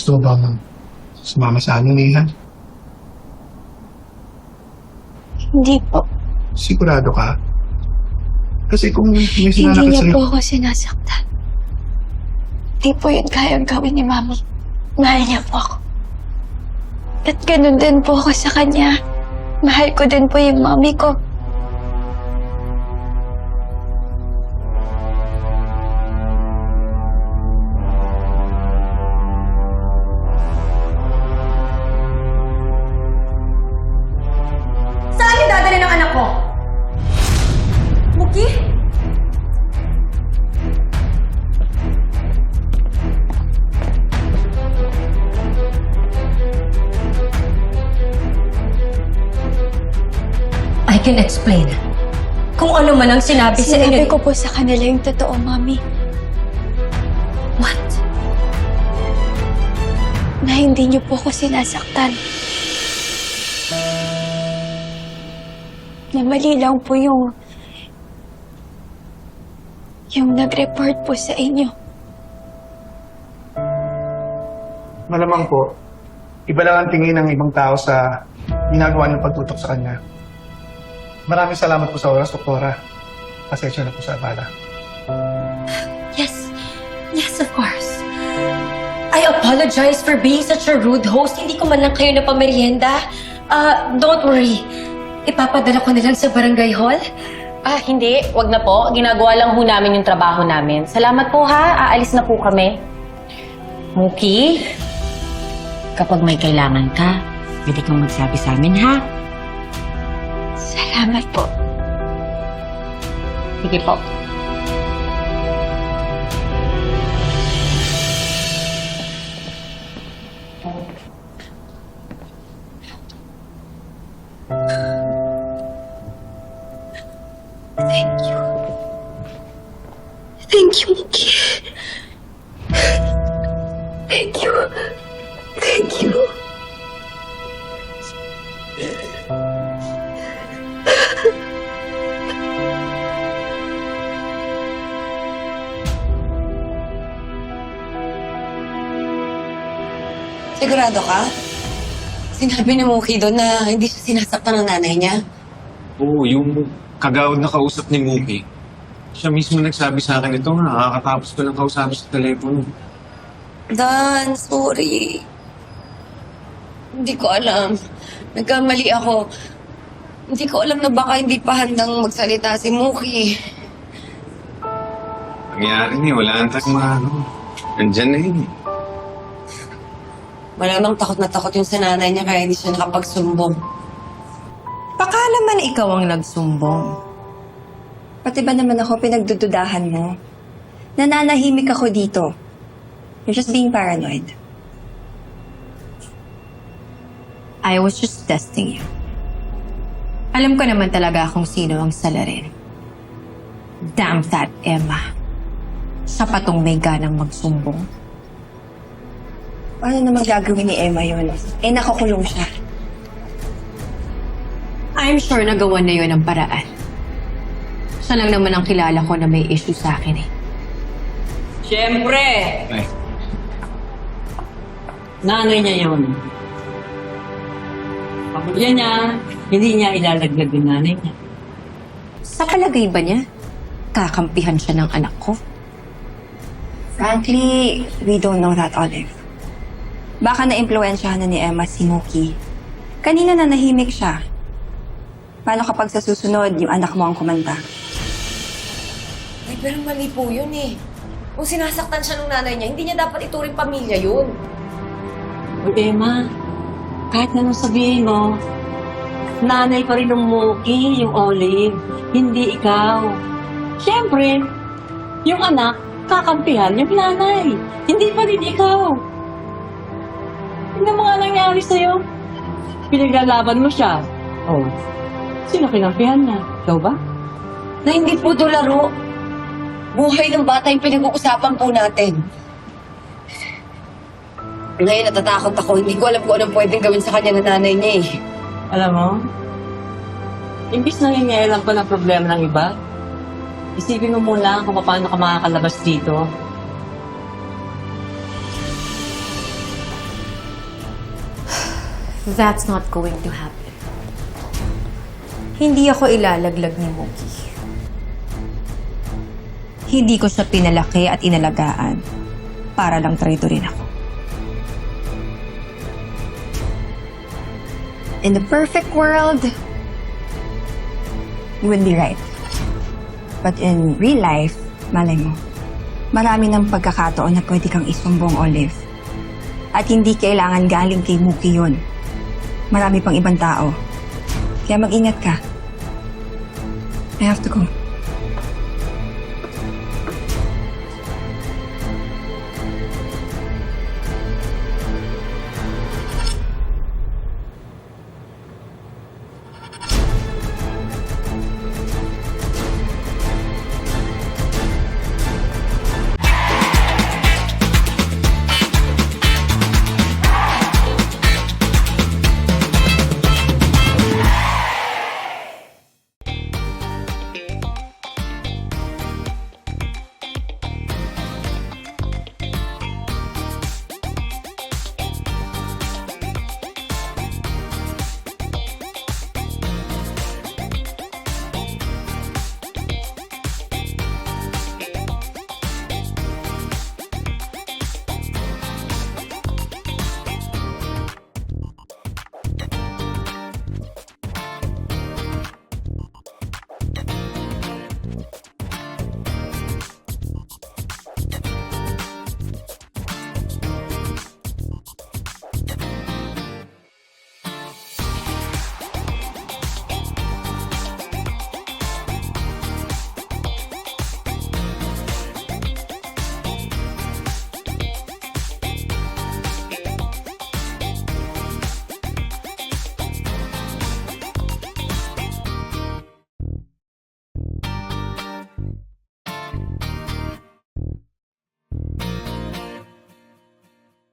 Gusto mo bang sumama sa amin, Iha? Hindi po. Sigurado ka? Kasi kung may Hindi sinanakit niya sa'yo... po ako sinasaktan. Hindi po yun kayang gawin ni Mami. Mahal niya po ako. At ganun din po ako sa kanya. Mahal ko din po yung Mami ko. I can explain. Kung ano man ang sinabi sa Sinabi inyo. ko po sa kanila yung totoo, Mami. What? Na hindi niyo po ako sinasaktan. Na mali lang po yung... Yung nag-report po sa inyo. Malamang po, iba lang ang tingin ng ibang tao sa ginagawa niyong pagtutok sa kanya. Maraming salamat po sa oras, Doktora. Pasensya na po sa abala. Yes. Yes, of course. I apologize for being such a rude host. Hindi ko man lang kayo na pamerienda. Uh, don't worry. Ipapadala ko na lang sa barangay hall. Ah, hindi. Wag na po. Ginagawa lang ho namin yung trabaho namin. Salamat po ha. Aalis na po kami. Muki, kapag may kailangan ka, pwede kang magsabi sa amin ha. Salamat po. Sige po. Thank you. Thank you. Thank you. Thank you. Sigurado ka? Sinabi ni Muki doon na hindi siya sinasaktan ng nanay niya. Oo, yung kagawad na kausap ni Muki. Siya mismo nagsabi sa akin ito nakakatapos ko lang kausapin sa telepono. Dan, sorry. Hindi ko alam. Nagkamali ako. Hindi ko alam na baka hindi pa handang magsalita si Muki. Nangyari niya, wala nang tayong ano. Nandyan na yun. eh. Malamang takot na takot yung sa nanay niya kaya hindi siya nakapagsumbong. Baka naman ikaw ang nagsumbong. Pati ba naman ako pinagdududahan mo? Nananahimik ako dito. You're just being paranoid. I was just testing you. Alam ko naman talaga kung sino ang salarin. Damn that Emma. Siya pa tong may ganang magsumbong. Paano naman gagawin ni Emma yun? Eh, nakakulong siya. I'm sure nagawa na yun ang paraan. Siya lang naman ang kilala ko na may issue sa akin eh. Siyempre, Ay, nanay niya yun. Pamilya niya, hindi niya ilalaglag yung nanay niya. Sa palagay ba niya, kakampihan siya ng anak ko? Frankly, we don't know that, Olive. Baka na-impluensyahan na ni Emma si Mookie. Kanina na nahimik siya. Paano kapag sa susunod, yung anak mo ang kumanta? Ay, pero mali po yun eh. Kung sinasaktan siya ng nanay niya, hindi niya dapat ituring pamilya yun. O Emma, kahit na nung sabihin mo, nanay pa rin ng Muki, yung Olive, hindi ikaw. Siyempre, yung anak, kakampihan yung nanay. Hindi pa rin ikaw. Mo nga nangyari sa'yo. Pinaglalaban mo siya. Oh, sino kinampihan niya? Ikaw ba? Na hindi po do laro. Buhay ng bata yung pinag-uusapan po natin. Ngayon natatakot ako. Hindi ko alam kung anong pwedeng gawin sa kanya ng nanay niya eh. Alam mo, imbis na hingailan ko ng problema ng iba, isipin mo muna kung paano ka makakalabas dito. That's not going to happen. Hindi ako ilalaglag ni Mookie. Hindi ko siya pinalaki at inalagaan para lang traitor rin ako. In the perfect world, you would be right. But in real life, malay mo, marami ng pagkakataon na pwede kang isumbong, Olive. At hindi kailangan galing kay Mookie yun. Marami pang ibang tao. Kaya mag-ingat ka. I have to go.